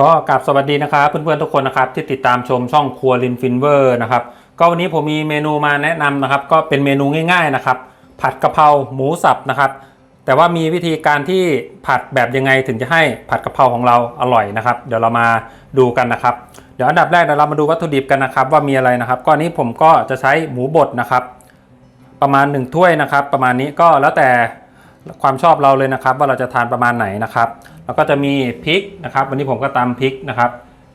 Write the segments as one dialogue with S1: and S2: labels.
S1: ก็กราบสวัสดีนะครับเพื่อนๆทุกคนนะครับที่ติดตามชมช่องครัวลินฟินเวอร์นะครับก็วันนี้ผมมีเมนูมาแนะนำนะครับ ก็เป็นเมนูง่ายๆนะครับ ผัดกะเพราหมูสับนะครับ แต่ว่ามีวิธีการที่ผัดแบบยังไงถึงจะให้ผัดกะเพราของเราอร่อยนะครับ เดี๋ยวเรามาดูกันนะครับ เดี๋ยวอันดับแรกเดี๋ยวเรามาดูวัตถุดิบกันนะครับ ว่ามีอะไรนะครับก็อนนี้ผมก็จะใช้หมูบดนะครับ ประมาณ 1 ถ้วยนะครับ ประมาณนี้ก็แล้วแต่ ความชอบเราเลยนะครับ ว่าเราจะทานประมาณไหนนะครับแล้วก็จะมีพริกนะครับ วันนี้ผมก็ตำพริกนะครับ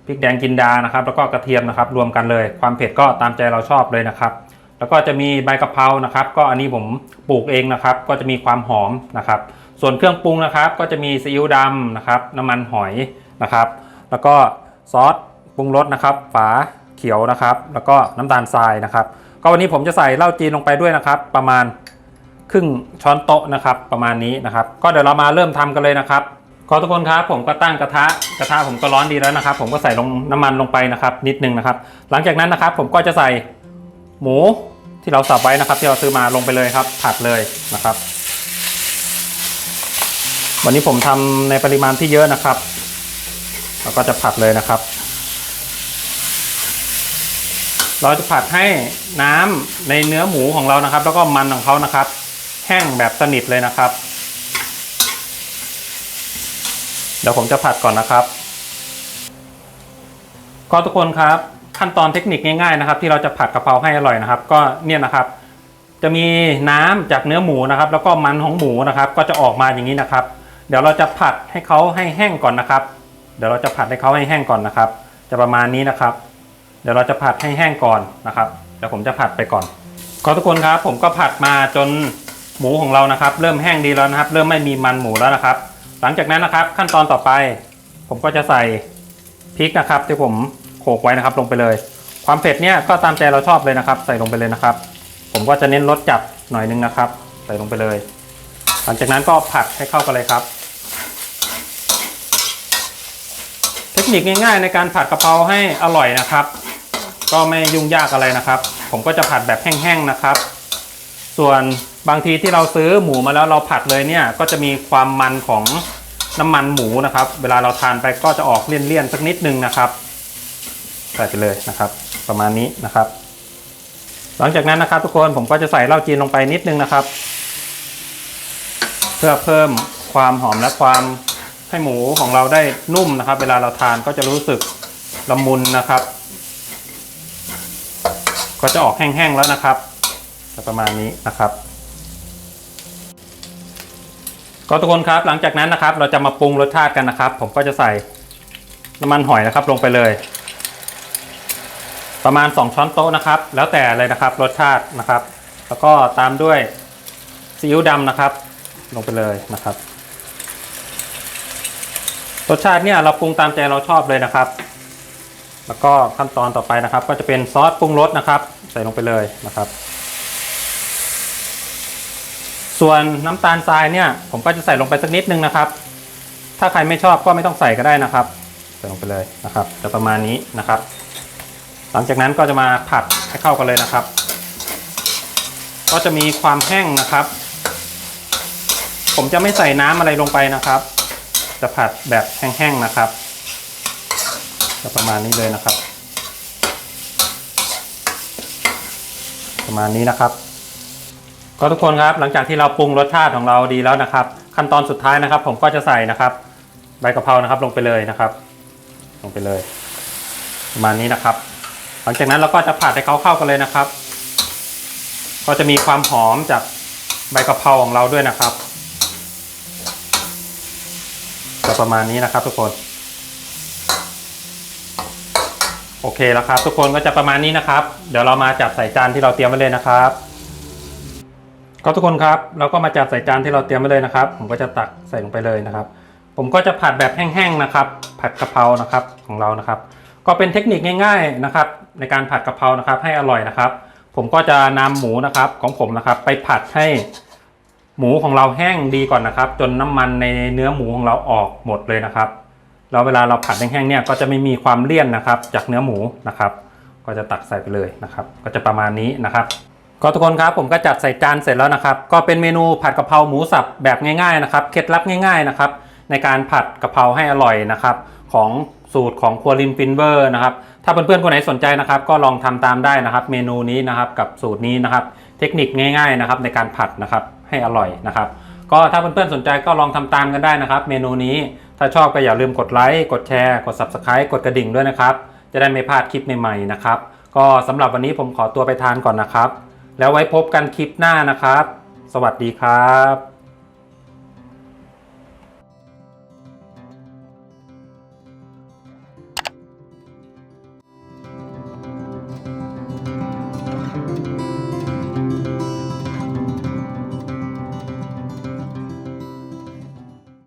S1: พริกแดงกินดานะครับ แล้วก็กระเทียมนะครับ รวมกันเลย ความเผ็ดก็ตามใจเราชอบเลยนะครับ แล้วก็จะมีใบกะเพรานะครับ ก็อันนี้ผมปลูกเองนะครับ ก็จะมีความหอมนะครับ ส่วนเครื่องปรุงนะครับ ก็จะมีซีอิ๊วดำนะครับ น้ำมันหอยนะครับ แล้วก็ซอสปรุงรสนะครับ ฝาเขียวนะครับ แล้วก็น้ำตาลทรายนะครับ ก็วันนี้ผมจะใส่เหล้าจีนลงไปด้วยนะครับ ประมาณ ครึ่งช้อนโต๊ะนะครับประมาณนี้นะครับ ก็เดี๋ยวเรามาเริ่มทำกันเลยนะครับขอทุกคนครับผมก็ตั้งกระทะกระทะผมก็ร้อนดีแล้วนะครับ ผมก็ใส่ลงน้ำมันลงไปนะครับนิดนึงนะครับ หลังจากนั้นนะครับผมก็จะใส่หมูที่เราสับไว้นะครับ ที่เราซื้อมาลงไปเลยครับ ผัดเลยนะครับ วันนี้ผมทำในปริมาณที่เยอะนะครับแล้วก็จะผัดเลยนะครับ เราจะผัดให้น้ำในเนื้อหมูของเรานะครับ แล้วก็มันของเขานะครับ แห้งแบบสนิทเลยนะครับ เดี๋ยวผมจะผัดก่อนนะครับ ก็ทุกคนครับ ขั้นตอนเทคนิคง่ายๆนะครับ ที่เราจะผัดกะเพราให้อร่อยนะครับ ก็เนี่ยนะครับ จะมีน้ำจากเนื้อหมูนะครับ แล้วก็มันของหมูนะครับ ก็จะออกมาอย่างนี้นะครับ เดี๋ยวเราจะผัดให้เขาให้แห้งก่อนนะครับ เดี๋ยวเราจะผัดให้เขาให้แห้งก่อนนะครับ จะประมาณนี้นะครับ เดี๋ยวเราจะผัดให้แห้งก่อนนะครับเดี๋ยวผมจะผัดไปก่อนก็ทุกคนครับ ผมก็ผัดมาจน หมูของเรานะครับ เริ่มแห้งดีแล้วนะครับ เริ่มไม่มีมันหมูแล้วนะครับ หลังจากนั้นนะครับ ขั้นตอนต่อไป ผมก็จะใส่พริกนะครับ ที่ผมโขลกไว้นะครับ ลงไปเลย ความเผ็ดเนี่ยก็ตามใจเราชอบเลยนะครับ ใส่ลงไปเลยนะครับ ผมก็จะเน้นรสจัดหน่อยนึงนะครับ ใส่ลงไปเลย หลังจากนั้นก็ผัดให้เข้ากันเลยครับ เทคนิคง่ายๆ ในการผัดกะเพราให้อร่อยนะครับ ก็ไม่ยุ่งยากอะไรนะครับ ผมก็จะผัดแบบแห้งๆนะครับ ส่วนบางทีที่เราซื้อหมูมาแล้วเราผัดเลยเนี่ยก็จะมีความมันของน้ำมันหมูนะครับ เวลาเราทานไปก็จะออกเลี่ยนๆสักนิดนึงนะครับใส่ไปเลยนะครับ ประมาณนี้นะครับ หลังจากนั้นนะครับ ทุกคนผมก็จะใส่เหล้าจีนลงไปนิดนึงนะครับ เพื่อเพิ่มความหอมและความให้หมูของเราได้นุ่มนะครับ เวลาเราทานก็จะรู้สึกละมุนนะครับ ก็จะออกแห้งๆแล้วนะครับ จะประมาณนี้นะครับ ก็ทุกคนครับหลังจากนั้นนะครับ เราจะมาปรุงรสชาติกันนะครับ ผมก็จะใส่น้ำมันหอยนะครับลงไปเลย ประมาณ 2 ช้อนโต๊ะนะครับ แล้วแต่เลยนะครับรสชาตินะครับ แล้วก็ตามด้วยซีอิ๊วดำนะครับ ลงไปเลยนะครับรสชาติเนี่ยเราปรุงตามใจเราชอบเลยนะครับ แล้วก็ขั้นตอนต่อไปนะครับ ก็จะเป็นซอสปรุงรสนะครับ ใส่ลงไปเลยนะครับ ส่วนน้ำตาลทรายเนี่ย ผมก็จะใส่ลงไปสักนิดนึงนะครับ ถ้าใครไม่ชอบก็ไม่ต้องใส่ก็ได้นะครับ ใส่ลงไปเลยนะครับจะประมาณนี้นะครับ หลังจากนั้นก็จะมาผัดให้เข้ากันเลยนะครับ ก็จะมีความแห้งนะครับ ผมจะไม่ใส่น้ำอะไรลงไปนะครับ จะผัดแบบแห้งๆนะครับจะประมาณนี้เลยนะครับ ประมาณนี้นะครับ ก็ทุกคนครับหลังจากที่เราปรุงรสชาติของเราดีแล้วนะครับ ขั้นตอนสุดท้ายนะครับ ผมก็จะใส่นะครับใบกะเพรานะครับลงไปเลยนะครับ ลงไปเลยประมาณนี้นะครับ หลังจากนั้นเราก็จะผัดให้เขาเข้ากันเลยนะครับ ก็จะมีความหอมจากใบกะเพราของเราด้วยนะครับจะประมาณนี้นะครับทุกคน โอเคแล้วครับ ทุกคนก็จะประมาณนี้นะครับ เดี๋ยวเรามาจัดใส่จานที่เราเตรียมไว้เลยนะครับ ก็ทุกคนครับเราก็มาจัดใส่จานที่เราเตรียมไว้เลยนะครับ ผมก็จะตักใส่ลงไปเลยนะครับ ผมก็จะผัดแบบแห้งๆนะครับ ผัดกะเพรานะครับของเรานะครับ ก็เป็นเทคนิคง่ายๆนะครับ ในการผัดกะเพรานะครับ ให้อร่อยนะครับ ผมก็จะนำหมูนะครับของผมนะครับ ไปผัดให้หมูของเราแห้งดีก่อนนะครับ จนน้ำมันในเนื้อหมูของเราออกหมดเลยนะครับแล้วเวลาเราผัดแห้งๆเนี่ยก็จะไม่มีความเลี่ยนนะครับ จากเนื้อหมูนะครับ ก็จะตักใส่ไปเลยนะครับ ก็จะประมาณนี้นะครับ ก็ทุกคนครับผมก็จัดใส่จานเสร็จแล้วนะครับ ก็เป็นเมนูผัดกะเพราหมูสับแบบง่ายๆนะครับเคล็ดลับง่ายๆนะครับในการผัดกะเพราให้อร่อยนะครับของสูตรของครัวรินฟินเวอร์นะครับถ้าเพื่อนๆคนไหนสนใจนะครับ ก็ลองทำตามได้นะครับ เมนูนี้นะครับกับสูตรนี้นะครับ เทคนิคง่ายๆนะครับในการผัดนะครับให้อร่อยนะครับ ก็ถ้าเพื่อนๆสนใจก็ลองทำตามกันได้นะครับ เมนูนี้ถ้าชอบก็อย่าลืมกดไลค์กดแชร์กด Subscribe กดกระดิ่งด้วยนะครับ จะได้ไม่พลาดคลิปใหม่ๆนะครับก็สำหรับวันนี้ผมขอตัวไปทานก่อนนะครับ แล้วไว้พบกันคลิปหน้านะครับ สวัสดีครับ